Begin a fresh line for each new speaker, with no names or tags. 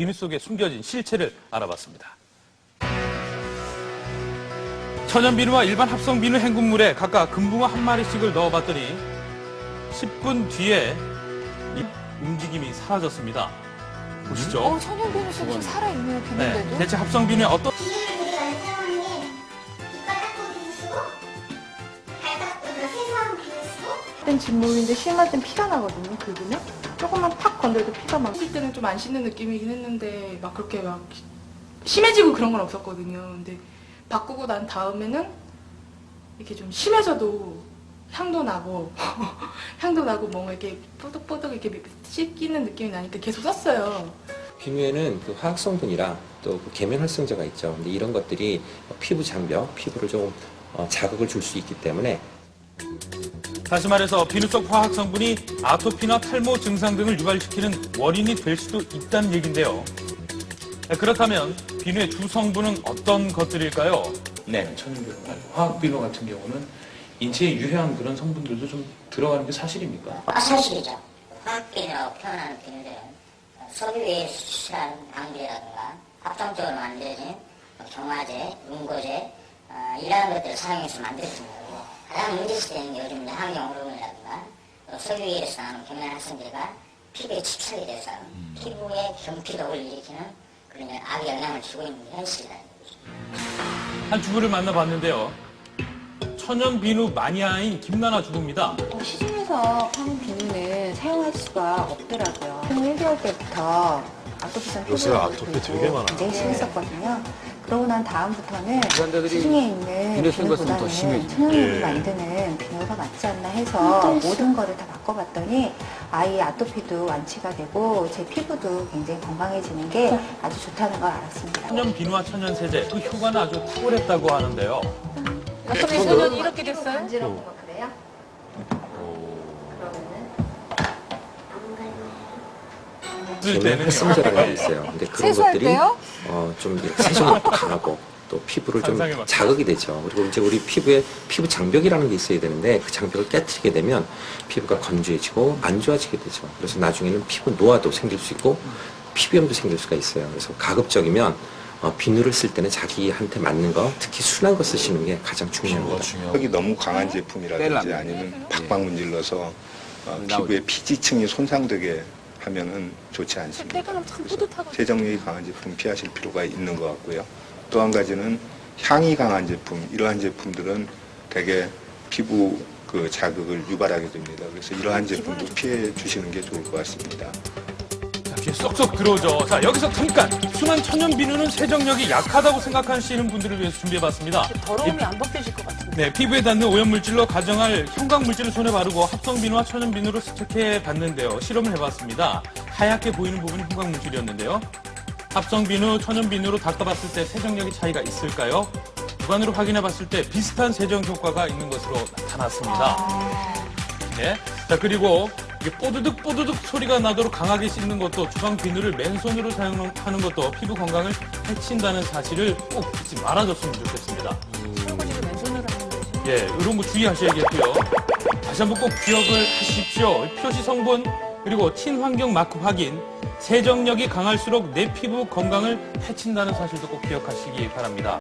비누 속에 숨겨진 실체를 알아봤습니다. 천연 비누와 일반 합성 비누 헹군물에 각각 금붕어 한 마리씩을 넣어봤더니 10분 뒤에 이 움직임이 사라졌습니다. 보시죠.
어, 천연 비누 속에 좀 살아있네요,
네,
비누인데도.
대체 합성 비누에 어떤
땐 진물인데 심할 땐 피가 나거든요, 긁으면. 조금만 팍 건드려도 피가 막.
씻을 때는 좀 안 씻는 느낌이긴 했는데 막 그렇게 막 심해지고 그런 건 없었거든요. 근데 바꾸고 난 다음에는 이렇게 좀 심해져도 향도 나고 향도 나고 뭔가 이렇게 뽀득뽀득 이렇게 씻기는 느낌이 나니까 계속 썼어요.
비누에는 그 화학 성분이랑 또 그 계면 활성제가 있죠. 근데 이런 것들이 피부 장벽, 피부를 좀 어, 자극을 줄 수 있기 때문에
다시 말해서 비누 속 화학 성분이 아토피나 탈모 증상 등을 유발시키는 원인이 될 수도 있다는 얘기인데요. 네, 그렇다면 비누의 주 성분은 어떤 것들일까요?
네, 천연비누 말고 화학 비누 같은 경우는 인체에 유해한 그런 성분들도 좀 들어가는 게 사실입니까?
아, 사실이죠. 화학 비누라고 표현하는 비누들은 석유에 수출한 방비라든가 합성적으로 만들어진 경화제, 응고제 어, 이러한 것들을 사용해서 만들어집니다. 가장 문제시되는 게 요즘 항영 호르몬이라든가 또 석유에서 나오는 경련 활성제가 피부에 집착이 돼서 피부에 경피독을 일으키는 그런 악의 영향을 주고 있는 게 현실이라는 거죠.
한 주부를 만나봤는데요. 천연 비누 마니아인 김나나 주부입니다.
어, 시중에서 파는 비누는 사용할 수가 없더라고요. 생후 1개월 때부터 아토피성
요새
피부가
아토피 되게 많아요.
굉장히 심했었거든요. 그러고 난 다음부터는 시중에 있는
비누
비누보다는. 천연으로
예.
만드는 비누가 맞지 않나 해서 모든 거를 다 바꿔봤더니 아이 아토피도 완치가 되고 제 피부도 굉장히 건강해지는 게 아주 좋다는 걸 알았습니다.
천연 비누와 천연 세제 그 효과는 아주 탁월했다고 하는데요.
아토피 천연이 이렇게 됐어요?
간지러운 거 그래요? 그러면은.
때는요.
활성제라는 게 있어요. 근데 그런
세수할
것들이
때요?
어, 좀 세정력도 강하고 또 피부를 좀
상상해 봤어요.
자극이 되죠. 그리고 이제 우리 피부에 피부 장벽이라는 게 있어야 되는데 그 장벽을 깨뜨리게 되면 피부가 건조해지고 안 좋아지게 되죠. 그래서 나중에는 피부 노화도 생길 수 있고 피부염도 생길 수가 있어요. 그래서 가급적이면 어, 비누를 쓸 때는 자기한테 맞는 거, 특히 순한 거 쓰시는 게 가장 중요합니다.
중요하고.
흙이 너무 강한 제품이라든지
떼려면.
아니면 박박 문질러서 어. 피부의 피지층이 손상되게 하면은 좋지 않습니다. 세정력이 강한 제품 피하실 필요가 있는 것 같고요. 또 한 가지는 향이 강한 제품, 이러한 제품들은 되게 피부 그 자극을 유발하게 됩니다. 그래서 이러한 제품도 피해 주시는 게 좋을 것 같습니다.
자, 귀에 쏙쏙 들어오죠. 자, 여기서 잠깐 순한 천연 비누는 세정력이 약하다고 생각하시는 분들을 위해서 준비해봤습니다.
더러움이 안 벗겨질 것 같은데.
네, 피부에 닿는 오염물질로 가정할 형광물질을 손에 바르고 합성비누와 천연비누로 세척해 봤는데요. 실험을 해봤습니다. 하얗게 보이는 부분이 형광물질이었는데요. 합성비누, 천연비누로 닦아봤을 때 세정력이 차이가 있을까요? 육안으로 확인해봤을 때 비슷한 세정 효과가 있는 것으로 나타났습니다. 네. 자, 그리고 이게 뽀드득 뽀드득 소리가 나도록 강하게 씻는 것도 주방 비누를 맨손으로 사용하는 것도 피부 건강을 해친다는 사실을 꼭 잊지 말아줬으면 좋겠습니다.
설
예, 이런 거 주의하셔야겠고요. 다시 한번 꼭 기억을 하십시오. 표시 성분 그리고 친환경 마크 확인. 세정력이 강할수록 내 피부 건강을 해친다는 사실도 꼭 기억하시기 바랍니다.